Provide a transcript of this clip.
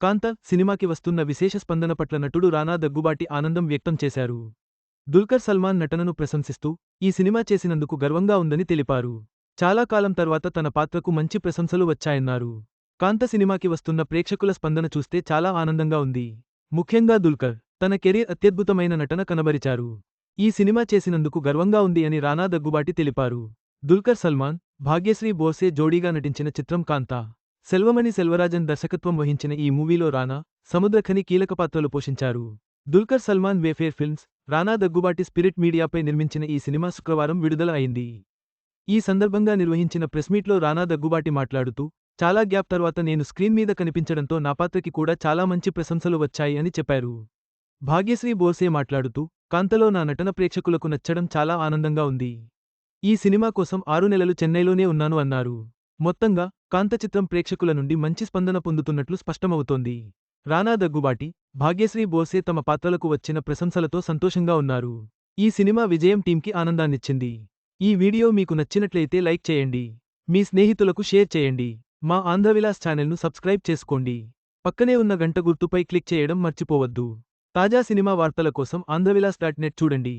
కాంత సినిమాకి వస్తున్న విశేష స్పందన పట్ల నటుడు రానా దగ్గుబాటి ఆనందం వ్యక్తం చేశారు. దుల్కర్ సల్మాన్ నటనను ప్రశంసిస్తూ ఈ సినిమా చేసినందుకు గర్వంగా ఉందని తెలిపారు. చాలా కాలం తర్వాత తన పాత్రకు మంచి ప్రశంసలు వచ్చాయన్నారు. కాంత సినిమాకి వస్తున్న ప్రేక్షకుల స్పందన చూస్తే చాలా ఆనందంగా ఉంది. ముఖ్యంగా దుల్కర్ తన కెరీర్ అత్యద్భుతమైన నటన కనబరిచారు. ఈ సినిమా చేసినందుకు గర్వంగా ఉంది అని రానా దగ్గుబాటి తెలిపారు. దుల్కర్ సల్మాన్ భాగ్యశ్రీ బోర్సే జోడీగా నటించిన చిత్రం కాంతా. సెల్వమణి సెల్వరాజన్ దర్శకత్వం వహించిన ఈ మూవీలో రానా సముద్రఖని కీలక పాత్రలు పోషించారు. Dulquer Salmaan Wayfarer films Rana Daggubati Spirit మీడియాపై నిర్మించిన ఈ సినిమా శుక్రవారం విడుదల అయింది. ఈ సందర్భంగా నిర్వహించిన ప్రెస్మీట్లో రానా దగ్గుబాటి మాట్లాడుతూ చాలా గ్యాప్ తర్వాత నేను స్క్రీన్ మీద కనిపించడంతో నా పాత్రకి కూడా చాలా మంచి ప్రశంసలు వచ్చాయి అని చెప్పారు. భాగ్యశ్రీ బోర్సే మాట్లాడుతూ కాంతలో నా నటన ప్రేక్షకులకు నచ్చడం చాలా ఆనందంగా ఉంది. ఈ సినిమా కోసం ఆరు నెలలు చెన్నైలోనే ఉన్నాను అన్నారు. మొత్తంగా కాంత చిత్రం ప్రేక్షకుల నుండి మంచి స్పందన పొందుతున్నట్లు స్పష్టమవుతోంది. రానా దగ్గుబాటి భాగ్యశ్రీ బోసే తమ పాత్రలకు వచ్చిన ప్రశంసలతో సంతోషంగా ఉన్నారు. ఈ సినిమా విజయం టీంకి ఆనందాన్నిచ్చింది. ఈ వీడియో మీకు నచ్చినట్లయితే లైక్ చేయండి. మీ స్నేహితులకు షేర్ చేయండి. మా ఆంధ్రవిలాస్ ఛానల్ను సబ్స్క్రైబ్ చేసుకోండి. పక్కనే ఉన్న గంట గుర్తుపై క్లిక్ చేయడం మర్చిపోవద్దు. తాజా సినిమా వార్తల కోసం ఆంధ్రవిలాస్ డాట్ నెట్ చూడండి.